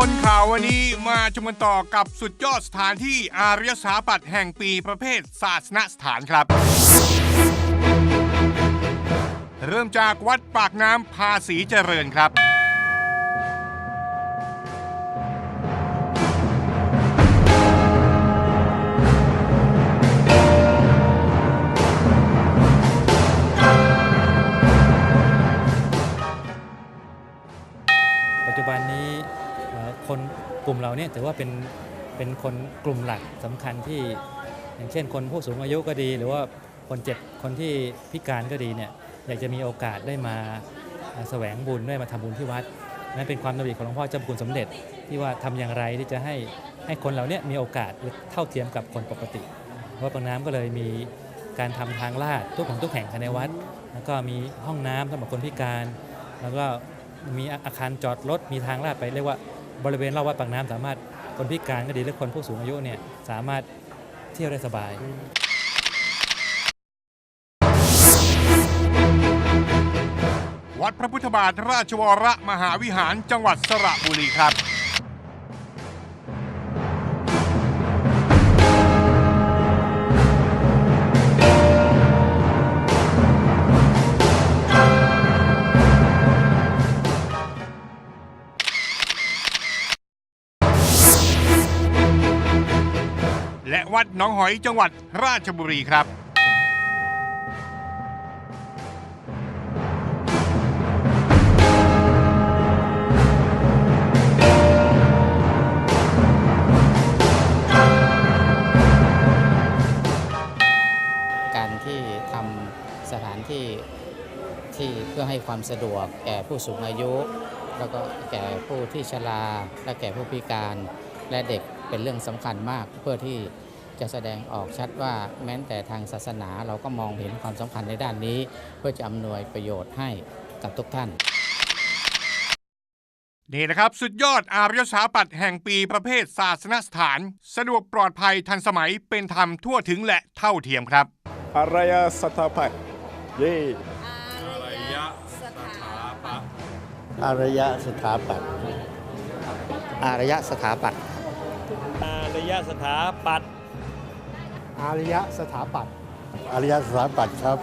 คนข่าววันนี้มาชมกันต่อกับสุดยอดสถานที่อารยสถาปัตย์แห่งปีประเภทศาสนสถานครับ เริ่มจากวัดปากน้ำภาษีเจริญครับ ปัจจุบันนี้ คนกลุ่มเราเนี่ยถือว่าเป็นเป็นคนกลุ่มหลักสำคัญที่ อย่างเช่น คนผู้สูงอายุก็ดี หรือว่าคนเจ็บคนที่พิการก็ดีเนี่ยอยากจะมีโอกาสได้มาแสวงบุญได้มาทำบุญที่วัดนั่นเป็นความดำริของหลวงพ่อเจ้าพระคุณสมเด็จที่ว่าทำอย่างไรที่จะให้ให้คนเหล่าเนี้มีโอกาสเท่าเทียมกับคนปกติวัดปากน้ำก็เลยมีการทำทางลาดทุกของทุกแห่งภายในวัด แล้วก็มีห้องน้ำสำหรับคนพิการ แล้วก็ มีอาคารจอดรถมีทางลาดไปเรียกว่าบริเวณรอบวัดปากน้ำสามารถคนพิการก็ดีหรือคนผู้สูงอายุเนี่ยสามารถเที่ยวได้สบายวัดพระพุทธบาทราชวรมหาวิหารจังหวัดสระบุรีครับ วัดหนองหอยจังหวัดราชบุรีครับ การที่ทำสถานที่ที่เพื่อให้ความสะดวกแก่ผู้สูงอายุ แล้วก็แก่ผู้ที่ชราและแก่ผู้พิการและเด็กเป็นเรื่องสำคัญมากเพื่อที่ จะแสดงออกชัดว่าแม้แต่ทางศาสนาเราก็มองเห็นความสำคัญในด้านนี้ เพื่อจะอำนวยประโยชน์ให้กับทุกท่าน นี่นะครับ สุดยอดอารยสถาปัตย์แห่งปีประเภทศาสนสถาน สะดวกปลอดภัยทันสมัยเป็นธรรมทั่วถึงและเท่าเทียมครับ อารยสถาปัตย์เย่อารยสถาปัตย์อารยสถาปัตย์อารยสถาปัตย์ อารยสถาปัตย์อารยสถาปัตย์ครับ